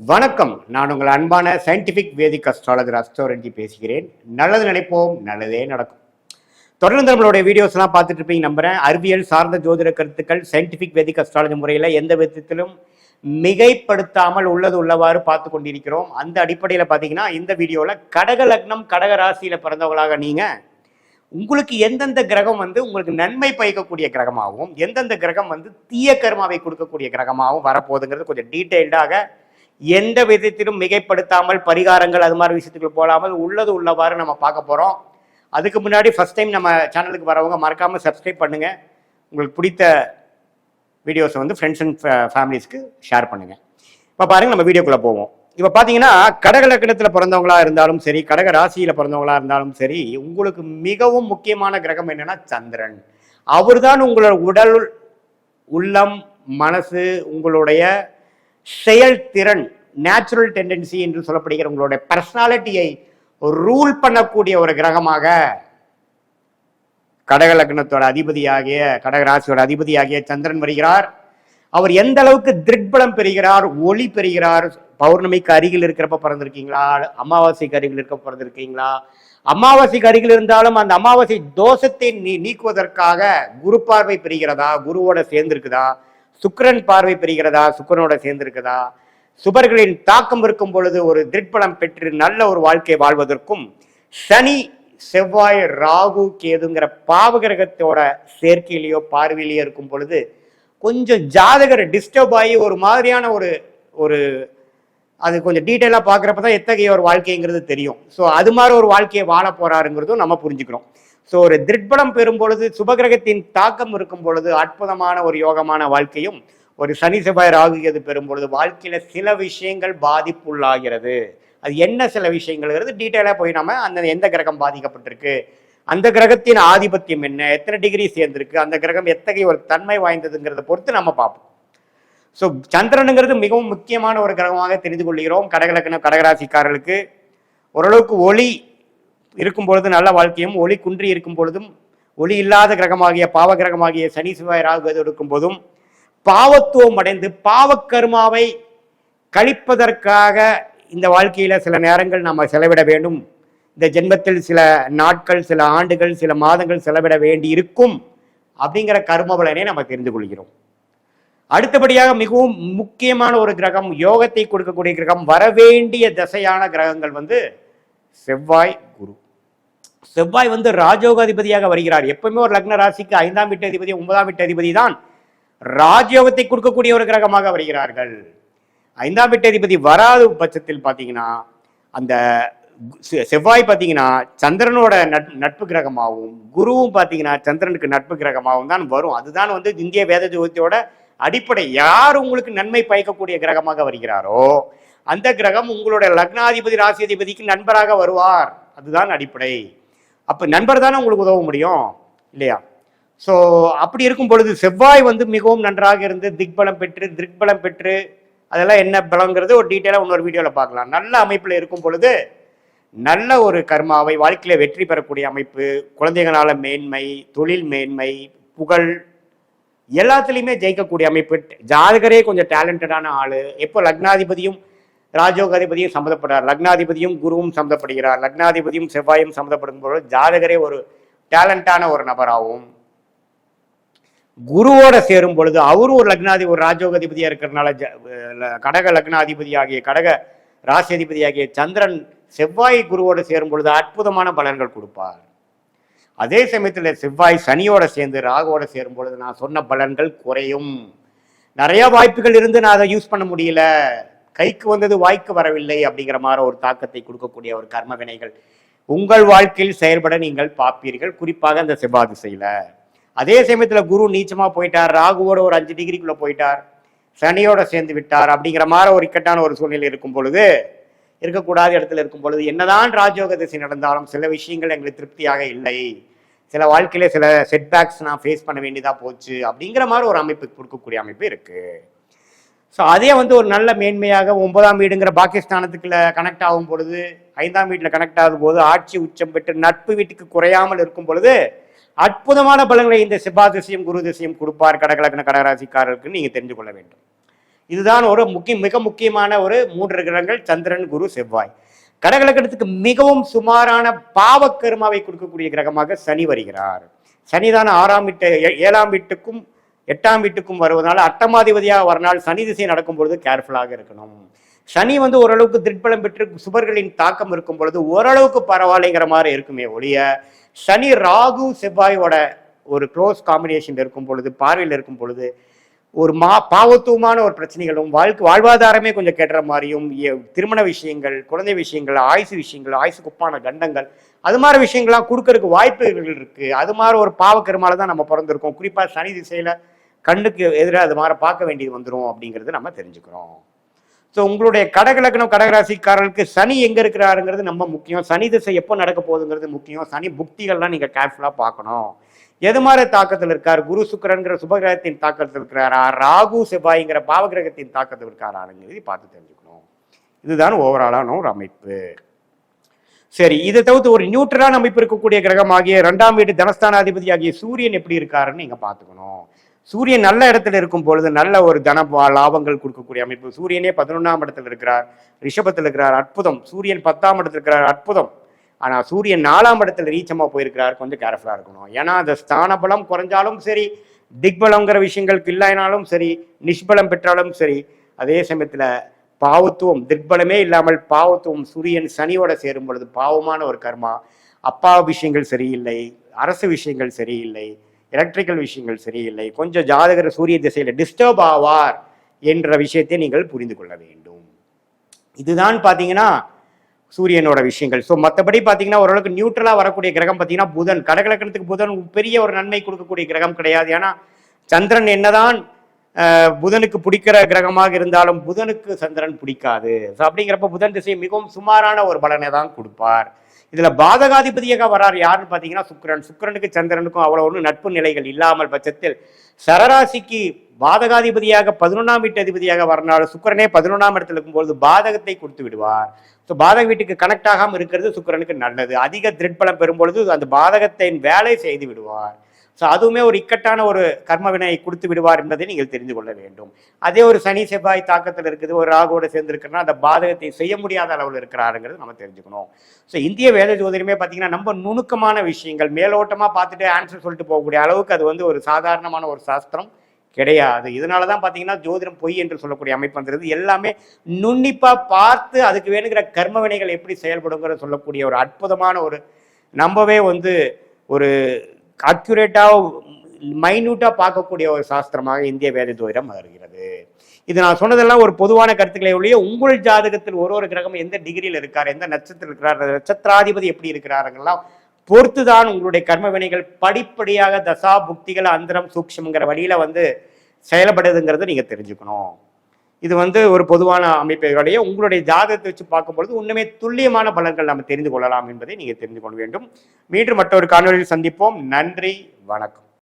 வணக்கம். நான் உங்கள் அன்பான சயின்டிபிக் வேதிக் அஸ்ட்ராலஜர் அஸ்ட்ரோரெட்டி பேசுகிறேன். நல்லது நினைப்போம் நல்லதே நடக்கும். தொடர்ந்து நம்மளுடைய வீடியோஸ்லாம் பார்த்துட்டு இருப்பீங்க நம்புறேன். அறிவியல் சார்ந்த ஜோதிட கருத்துக்கள் சயின்டிஃபிக் வேதிக் அஸ்ட்ராலஜி முறையில் எந்த விதத்திலும் மிகைப்படுத்தாமல் உள்ளது உள்ளவாறு பார்த்து கொண்டிருக்கிறோம். அந்த அடிப்படையில் பார்த்தீங்கன்னா இந்த வீடியோவில் கடக லக்னம் கடக ராசியில் பிறந்தவங்களாக நீங்கள் உங்களுக்கு எந்தெந்த கிரகம் வந்து உங்களுக்கு நன்மை பயக்கக்கூடிய கிரகமாகவும் எந்தெந்த கிரகம் வந்து தீய கர்மாவை கொடுக்கக்கூடிய கிரகமாகவும் வரப்போகுதுங்கிறது கொஞ்சம் டீட்டெயில்டாக எந்த விதத்திலும் மிகைப்படுத்தாமல் பரிகாரங்கள் அது மாதிரி விஷயத்துக்கு போடாமல் உள்ளது உள்ளவாறு நம்ம பார்க்க போகிறோம் அதுக்கு முன்னாடி ஃபஸ்ட் டைம் நம்ம சேனலுக்கு வரவங்க மறக்காமல் சப்ஸ்கிரைப் பண்ணுங்கள் உங்களுக்கு பிடித்த வீடியோஸை வந்து ஃப்ரெண்ட்ஸ் அண்ட் ஃபேமிலிஸ்க்கு ஷேர் பண்ணுங்கள் இப்போ பாருங்கள் நம்ம வீடியோக்குள்ளே போவோம். இப்போ பார்த்தீங்கன்னா கடக லக்கணத்தில் பிறந்தவங்களா இருந்தாலும் சரி கடக ராசியில் பிறந்தவங்களா இருந்தாலும் சரி உங்களுக்கு மிகவும் முக்கியமான கிரகம் என்னன்னா சந்திரன். அவர் தான் உங்களோட உடல் உள்ளம் மனசு உங்களுடைய செயல்திறன் நேச்சுரல் டெண்டன்சி என்று சொல்லப்படுகிற உங்களுடைய பர்சனாலிட்டியை ரூல் பண்ணக்கூடிய ஒரு கிரகமாக கடக லக்னத்தோட அதிபதியாகிய கடகராசியோட அதிபதியாகிய சந்திரன் வருகிறார். அவர் எந்த அளவுக்கு திருட்பலம் பெறுகிறார் ஒளி பெறுகிறார் பௌர்ணமிக்கு அருகில் இருக்கிறப்ப பிறந்திருக்கீங்களா அமாவாசைக்கு அருகில் இருக்க பிறந்திருக்கீங்களா? அமாவாசைக்கு அருகில் இருந்தாலும் அந்த அமாவாசை தோஷத்தை நீ நீக்குவதற்காக குரு பார்வை பெறுகிறதா குருவோட சேர்ந்திருக்குதா? சுக்கரன் பார்வை பெறுகிறதா? சுக்கரனோட சேர்ந்திருக்குதா? சுபர்களின் தாக்கம் இருக்கும் பொழுது ஒரு திருட்பலம் பெற்று நல்ல ஒரு வாழ்க்கை வாழ்வதற்கும் சனி செவ்வாய் ராகு கேதுங்கிற பாவகிரகத்தோட சேர்க்கையிலேயோ பார்வையிலேயோ இருக்கும் பொழுது கொஞ்சம் ஜாதகர் டிஸ்டர்ப் ஆகி ஒரு மாதிரியான ஒரு ஒரு அது கொஞ்சம் டீட்டெயிலாக பார்க்குறப்ப தான் எத்தகைய ஒரு வாழ்க்கைங்கிறது தெரியும். ஸோ அது மாதிரி ஒரு வாழ்க்கையை வாழ போகிறாருங்கிறதும் நம்ம புரிஞ்சுக்கிறோம். ஸோ ஒரு திருட்பலம் பெறும் பொழுது சுபகிரகத்தின் தாக்கம் இருக்கும் பொழுது அற்புதமான ஒரு யோகமான வாழ்க்கையும் ஒரு சனி செவ்வாய் ராகு பெறும் பொழுது வாழ்க்கையில் சில விஷயங்கள் பாதிப்புள்ளாகிறது. அது என்ன சில விஷயங்கள்ங்கிறது டீட்டெயிலாக போய் நம்ம அந்த எந்த கிரகம் பாதிக்கப்பட்டிருக்கு? அந்த கிரகத்தின் ஆதிபத்தியம் என்ன? எத்தனை டிகிரி சேர்ந்திருக்கு? அந்த கிரகம் எத்தகைய ஒரு தன்மை வாய்ந்ததுங்கிறத பொறுத்து நம்ம பார்ப்போம். ஸோ சந்திரனுங்கிறது மிகவும் முக்கியமான ஒரு கிரகமாக தெரிந்து கொள்கிறோம் கடகலக்கணம் கடகராசிக்காரர்களுக்கு. ஓரளவுக்கு ஒளி இருக்கும் பொழுது நல்ல வாழ்க்கையும் ஒளி குன்றி இருக்கும் பொழுதும் ஒளி இல்லாத கிரகமாகிய பாவ கிரகமாகிய சனி சிவாய் ராகுவது இருக்கும் போதும் பாவத்துவம் அடைந்து பாவக்கருமாவை கழிப்பதற்காக இந்த வாழ்க்கையில் சில நேரங்கள் நம்ம செலவிட வேண்டும். இந்த ஜென்மத்தில் சில நாட்கள் சில ஆண்டுகள் சில மாதங்கள் செலவிட வேண்டி இருக்கும் அப்படிங்கிற கர்ம பலனை நம்ம தெரிந்து கொள்கிறோம் அடுத்தபடியாக மிகவும் முக்கியமான ஒரு கிரகம் யோகத்தை கொடுக்கக்கூடிய கிரகம் வரவேண்டிய தசையான கிரகங்கள் வந்து செவ்வாய் குரு. செவ்வாய் வந்து ராஜயோகாதிபதியாக வருகிறார். எப்பவுமே ஒரு லக்ன ராசிக்கு ஐந்தாம் வீட்டு அதிபதி ஒன்பதாம் வீட்டு அதிபதி தான் ராஜயோகத்தை கொடுக்கக்கூடிய ஒரு கிரகமாக வருகிறார்கள். ஐந்தாம் வீட்டு அதிபதி வராத பட்சத்தில் பார்த்தீங்கன்னா அந்த செவ்வாய் பார்த்தீங்கன்னா சந்திரனோட நட் நட்பு கிரகமாகவும் குருவும் பார்த்தீங்கன்னா சந்திரனுக்கு நட்பு கிரகமாகவும் தான் வரும். அதுதான் வந்து இந்திய வேத ஜோதியோட அடிப்படை யார் உங்களுக்கு நன்மை பயக்கக்கூடிய கிரகமாக வருகிறாரோ அந்த கிரகம் உங்களுடைய லக்னாதிபதி ராசியாதிபதிக்கு நண்பராக வருவார். அதுதான் அடிப்படை. அப்போ நண்பர் தானே உங்களுக்கு உதவ முடியும் இல்லையா? ஸோ அப்படி இருக்கும் பொழுது செவ்வாய் வந்து மிகவும் நன்றாக இருந்து திக்பலம் பெற்று திக்பலம் பெற்று அதெல்லாம் என்ன பலங்கிறது ஒரு டீட்டெயிலாக இன்னொரு வீடியோவில் பார்க்கலாம். நல்ல அமைப்பில் இருக்கும் பொழுது நல்ல ஒரு கர்மாவை வாழ்க்கையில் வெற்றி பெறக்கூடிய அமைப்பு குழந்தைகளால் மேன்மை தொழில் மேன்மை புகழ் எல்லாத்துலேயுமே ஜெயிக்கக்கூடிய அமைப்பு. ஜாதகரே கொஞ்சம் டேலண்டடான ஆள். எப்போ லக்னாதிபதியும் ராஜோகாதிபதியும் சம்மந்தப்படுறார். லக்னாதிபதியும் குருவும் சம்மந்தப்படுகிறார். லக்னாதிபதியும் செவ்வாயும் சம்மந்தப்படும் பொழுது ஜாதகரே ஒரு டேலண்டான ஒரு நபராகவும். குருவோட சேரும் பொழுது அவரும் ஒரு லக்னாதி ஒரு ராஜோகதிபதியாக இருக்கிறதுனால ஜ- கடக லக்னாதிபதி ஆகிய கடக ராசியதிபதி ஆகிய சந்திரன் செவ்வாய் குருவோட சேரும் பொழுது அற்புதமான பலன்கள் கொடுப்பார். அதே சமயத்தில் செவ்வாய் சனியோட சேர்ந்து ராகுவோட சேரும் பொழுது நான் சொன்ன பலன்கள் குறையும். நிறைய வாய்ப்புகள் இருந்து நான் அதை யூஸ் பண்ண முடியல. கைக்கு வந்தது வாய்க்கு வரவில்லை அப்படிங்கிற மாதிரி ஒரு தாக்கத்தை கொடுக்கக்கூடிய ஒரு கர்ம வினைகள். உங்கள் வாழ்க்கையில் செயல்பட நீங்கள் பார்ப்பீர்கள். குறிப்பாக அந்த செவ்வாய் திசையில். அதே சமயத்தில் குரு நீச்சமாக போயிட்டார். ராகுவோட ஒரு அஞ்சு டிகிரிக்குள்ளே போயிட்டார். சனியோட சேர்ந்து விட்டார் அப்படிங்கிற மாதிரி ஒரு இக்கட்டான ஒரு சூழ்நிலை இருக்கும் பொழுது இருக்கக்கூடாத இடத்துல இருக்கும் பொழுது என்னதான் ராஜயோக திசை நடந்தாலும் சில விஷயங்கள் எங்களுக்கு திருப்தியாக இல்லை. சில வாழ்க்கையில சில செட்பேக்ஸ் நான் ஃபேஸ் பண்ண வேண்டியதா போச்சு அப்படிங்கிற மாதிரி ஒரு அமைப்பு கொடுக்கக்கூடிய அமைப்பு இருக்கு. ஸோ அதே வந்து ஒரு நல்ல மேன்மையாக ஒன்பதாம் வீடுங்கிற பாகிஸ்தானத்துக்குள்ள கனெக்ட் ஆகும் பொழுது ஐந்தாம் வீட்டில் கனெக்ட் ஆகும் போது ஆட்சி உச்சம் பெற்று நட்பு வீட்டுக்கு குறையாமல் இருக்கும் பொழுது அற்புதமான பலன்களை இந்த செவ்வாய் திசையும் குரு திசையும் கொடுப்பார் கடகலக்கண கடகராசிக்காரருக்குன்னு நீங்கள் தெரிஞ்சு கொள்ள வேண்டும். இதுதான் ஒரு முக்கிய மிக முக்கியமான ஒரு மூன்று கிரகங்கள் சந்திரன் குரு செவ்வாய். கடகலக்கணத்துக்கு மிகவும் சுமாரான பாவக்கருமாவை கொடுக்கக்கூடிய கிரகமாக சனி வருகிறார். சனிதான் ஆறாம் வீட்டு ஏ- ஏழாம் வீட்டுக்கும் எட்டாம் வீட்டுக்கும் வருவதனால அட்டமாதிபதியாக வரனால் சனி திசை நடக்கும் பொழுது கேர்ஃபுல்லாக இருக்கணும். சனி வந்து ஓரளவுக்கு திருப்பலம் பெற்று சுபர்களின் தாக்கம் இருக்கும் பொழுது ஓரளவுக்கு பரவாயில்லைங்கிற மாதிரி இருக்குமே ஒழிய சனி ராகு செவ்வாயோட ஒரு க்ளோஸ் காம்பினேஷன் இருக்கும் பொழுது பார்வையில் இருக்கும் பொழுது ஒரு மா பாவத்துவமான ஒரு பிரச்சனைகளும் வாழ்க்கை வாழ்வாதாரமே கொஞ்சம் கெடுற மாதிரியும் திருமண விஷயங்கள் குழந்தை விஷயங்கள் ஆயுசு விஷயங்கள் ஆயுசுக்கு ஒப்பான கண்டங்கள் அது மாதிரி விஷயங்கள்லாம் கொடுக்கறதுக்கு வாய்ப்புகள் இருக்கு. அது மாதிரி ஒரு பாவக்கருமால தான் நம்ம பிறந்திருக்கோம். குறிப்பா சனி திசையில கண்ணுக்கு எதிராக அது மாதிரி பார்க்க வேண்டியது வந்துடும் அப்படிங்கிறது நம்ம தெரிஞ்சுக்கிறோம். ஸோ உங்களுடைய கடகலக்கணம் கடகராசிக்காரர்களுக்கு சனி எங்க இருக்கிறாருங்கிறது நம்ம முக்கியம். சனி திசை எப்போ நடக்க போகுதுங்கிறது முக்கியம். சனி புக்திகள்லாம் நீங்க கேர்ஃபுல்லா பார்க்கணும். எது மாதிரி தாக்கத்தில் இருக்கார்? குரு சுக்கிரன்கிற சுபகிரகத்தின் தாக்கத்தில் இருக்கிறாரா? ராகு செவ்வாய்ங்கிற பாவகிரகத்தின் தாக்கத்தில் இருக்காராங்கிறது பார்த்து தெரிஞ்சுக்கணும். இதுதான் ஓவராலான ஒரு அமைப்பு. சரி இதை தவிர்த்து ஒரு நியூட்ரலான அமைப்பு இருக்கக்கூடிய கிரகம் ஆகிய இரண்டாம் வீடு தனஸ்தானாதிபதி ஆகிய சூரியன் எப்படி இருக்காருன்னு நீங்க பார்த்துக்கணும். சூரியன் நல்ல இடத்துல இருக்கும் பொழுது நல்ல ஒரு தன லாபங்கள் கொடுக்கக்கூடிய அமைப்பு. சூரியனே பதினொன்றாம் இடத்துல இருக்கிறார் ரிஷபத்தில் இருக்கிறார் அற்புதம். சூரியன் பத்தாம் இடத்துல இருக்கிறார் அற்புதம். ஆனால் சூரியன் நாலாம் இடத்துல ரீச்சமாக போயிருக்கிறார் கொஞ்சம் கேர்ஃபுல்லாக இருக்கணும். ஏன்னா அந்த ஸ்தான பலம் குறைஞ்சாலும் சரி திக்பலங்கிற விஷயங்களுக்கு இல்லைனாலும் சரி நிஷ்பலம் பெற்றாலும் சரி அதே சமயத்தில் பாவத்துவம் திக்பலமே இல்லாமல் பாவத்துவம் சூரியன் சனியோட சேரும் பொழுது பாவமான ஒரு கர்மா. அப்பா விஷயங்கள் சரியில்லை அரசு விஷயங்கள் சரியில்லை எலக்ட்ரிக்கல் விஷயங்கள் சரியில்லை கொஞ்சம் ஜாதகர் சூரிய திசையில் டிஸ்டர்ப் ஆவார் என்ற விஷயத்தை நீங்கள் புரிந்து கொள்ள வேண்டும். இதுதான் பார்த்தீங்கன்னா சூரியனோட விஷயங்கள். ஸோ மற்றபடி பார்த்தீங்கன்னா ஓரளவுக்கு நியூட்ரலாக வரக்கூடிய கிரகம் பார்த்தீங்கன்னா புதன். கடகலக்கணத்துக்கு புதன் பெரிய ஒரு நன்மை கொடுக்கக்கூடிய கிரகம் கிடையாது. ஏன்னா சந்திரன் என்னதான் புதனுக்கு பிடிக்கிற கிரகமாக இருந்தாலும் புதனுக்கு சந்திரன் பிடிக்காது. ஸோ அப்படிங்கிறப்ப புதன் திசை மிகவும் சுமாரான ஒரு பலனை தான் கொடுப்பார். இதில் பாதகாதிபதியாக வரார் யாருன்னு பார்த்தீங்கன்னா சுக்கரன். சுக்கிரனுக்கு சந்திரனுக்கும் அவ்வளோ ஒன்றும் நட்பு நிலைகள் இல்லாமல் பட்சத்தில் சரராசிக்கு பாதகாதிபதியாக பதினொன்றாம் வீட்டு அதிபதியாக வரனாலும் சுக்கரனே பதினொன்றாம் இடத்துல இருக்கும்போது பாதகத்தை கொடுத்து விடுவார். ஸோ பாதக வீட்டுக்கு கனெக்ட் ஆகாமல் இருக்கிறது சுக்கரனுக்கு நல்லது. அதிக திருட்பலம் பெறும்பொழுது அந்த பாதகத்தின் வேலை செய்து விடுவார். ஸோ அதுவுமே ஒரு இக்கட்டான ஒரு கர்ம வினையை கொடுத்து விடுவார் என்பதை நீங்கள் தெரிந்து கொள்ள வேண்டும். அதே ஒரு சனி செவ்வாய் தாக்கத்தில் இருக்குது ஒரு ராகுவோடு சேர்ந்துருக்குன்னா அந்த பாதகத்தை செய்ய முடியாத அளவில் இருக்கிறாருங்கிறது நம்ம தெரிஞ்சுக்கணும். ஸோ இந்திய வேத ஜோதிடமே பார்த்தீங்கன்னா ரொம்ப நுணுக்கமான விஷயங்கள் மேலோட்டமாக பார்த்துட்டு ஆன்சர் சொல்லிட்டு போகக்கூடிய அளவுக்கு அது வந்து ஒரு சாதாரணமான ஒரு சாஸ்திரம். கிடையாது. இதனால தான் பார்த்தீங்கன்னா ஜோதிடம் பொய் என்று சொல்லக்கூடிய அமைப்பு வந்துருது. எல்லாமே நுண்ணிப்பாக பார்த்து அதுக்கு வேணுங்கிற கர்ம வினைகள் எப்படி செயல்படுங்கிற சொல்லக்கூடிய ஒரு அற்புதமான ஒரு நம்பவே வந்து ஒரு அக்யூரேட்டாக மைன்யூட்டாக பார்க்கக்கூடிய ஒரு சாஸ்திரமாக இந்திய வேத ஜோதிடம் வருகிறது. இது நான் சொன்னதெல்லாம் ஒரு பொதுவான கருத்துக்களை ஒழிய உங்கள் ஜாதகத்தில் ஒரு ஒரு கிரகம் எந்த டிகிரியில் இருக்கார் எந்த நட்சத்திரத்தில் இருக்கிறார் நட்சத்திராதிபதி எப்படி இருக்கிறாருங்கெல்லாம் பொறுத்துதான் உங்களுடைய கர்ம வினைகள் படிப்படியாக தசா புக்திகள் அந்தரம் சூக்ஷம்ங்கிற வழியில் வந்து செயல்படுதுங்கிறத நீங்க தெரிஞ்சுக்கணும். இது வந்து ஒரு பொதுவான அமைப்புகளுடைய உங்களுடைய ஜாதகத்தை வச்சு பார்க்கும்பொழுது உண்மையே துல்லியமான பலன்கள் நம்ம தெரிந்து கொள்ளலாம் என்பதை நீங்க தெரிந்து கொள்ள வேண்டும். மீண்டும் மற்றொரு காணொலியில் சந்திப்போம். நன்றி. வணக்கம்.